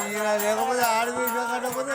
ఈయన లేకపోతే ఆడు విషయం కట్టకపోతే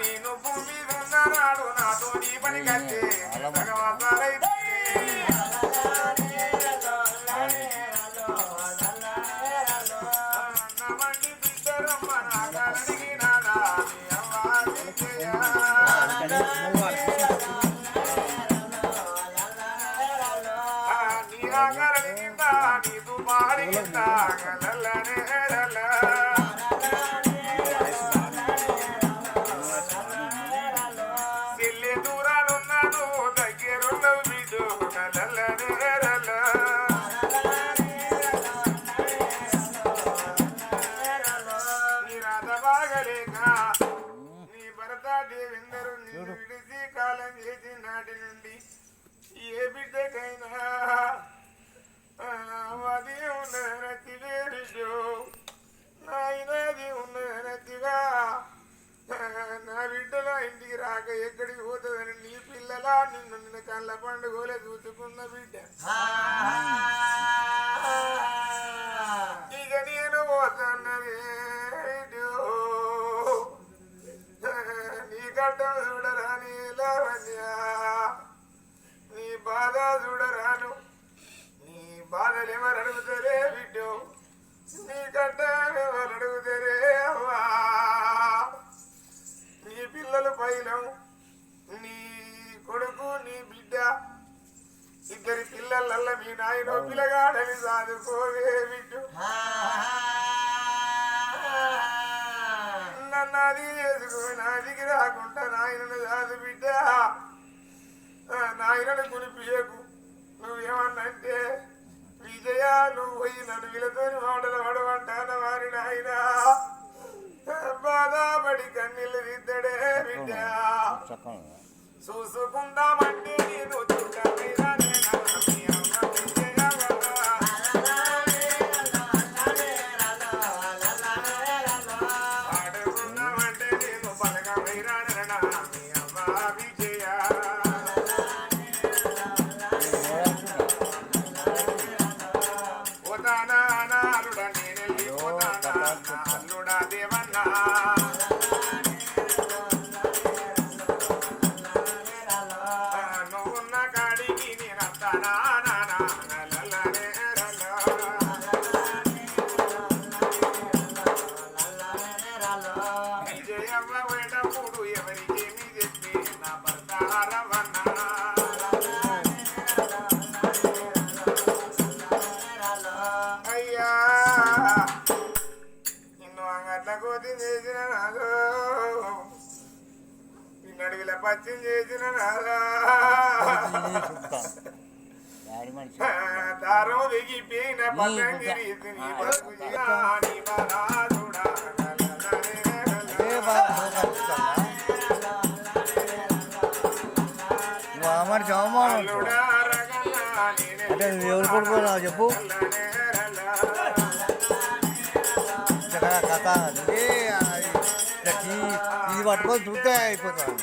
నేను భూమి ఉన్నాడు నాతో నీ పని కట్టే. నీరాగలిగిందా నీదు మాడిగిందా గలల్లనేరల్ల. చెల్లి దూరాలున్నాడు దగ్గరున్న బిడ్డు గలల్లనేరల్ల. నీ రాత బాగలేక నీ భర్త దేవేందరు నిన్ను విడిచి కాలం చేసి నాటి నుండి ఏ బిడ్డకైనా పిల్లలా ఇంటికి రాక ఎక్కడికి పోతుందని నీ పిల్లలా నిన్ను నిన్న కళ్ళ పండుగలే చూసుకున్న బిడ్డ. నీ పిల్లలు పైలం నీ కొడుకు నీ బిడ్డ ఇద్దరి పిల్లలల్ల మీ నాయన పిల్లగాడని సాదుకోవే బిడ్డు. నన్ను అది చేసుకుని నాదికి రాకుండా నాయనను కాదు బిడ్డ. నాయనను కునిపియకు. నువ్వేమన్నంటే విజయ నువ్వు పోయి నన్ను వీళ్ళతో మాటలు పడమంటాన వారి నాయన? బాధపడి కన్నీళ్ళు దిద్దడే బిడ్డ. చూసుకుందామంటే నేను పచ్చిం చేసిన దారం దిగిపోయిన నీ బతుకు నీ అంటే నువ్వు ఎవరు కొడుకున్నావు చెప్పు. కథ ఏ అది ఇది పట్టుకొని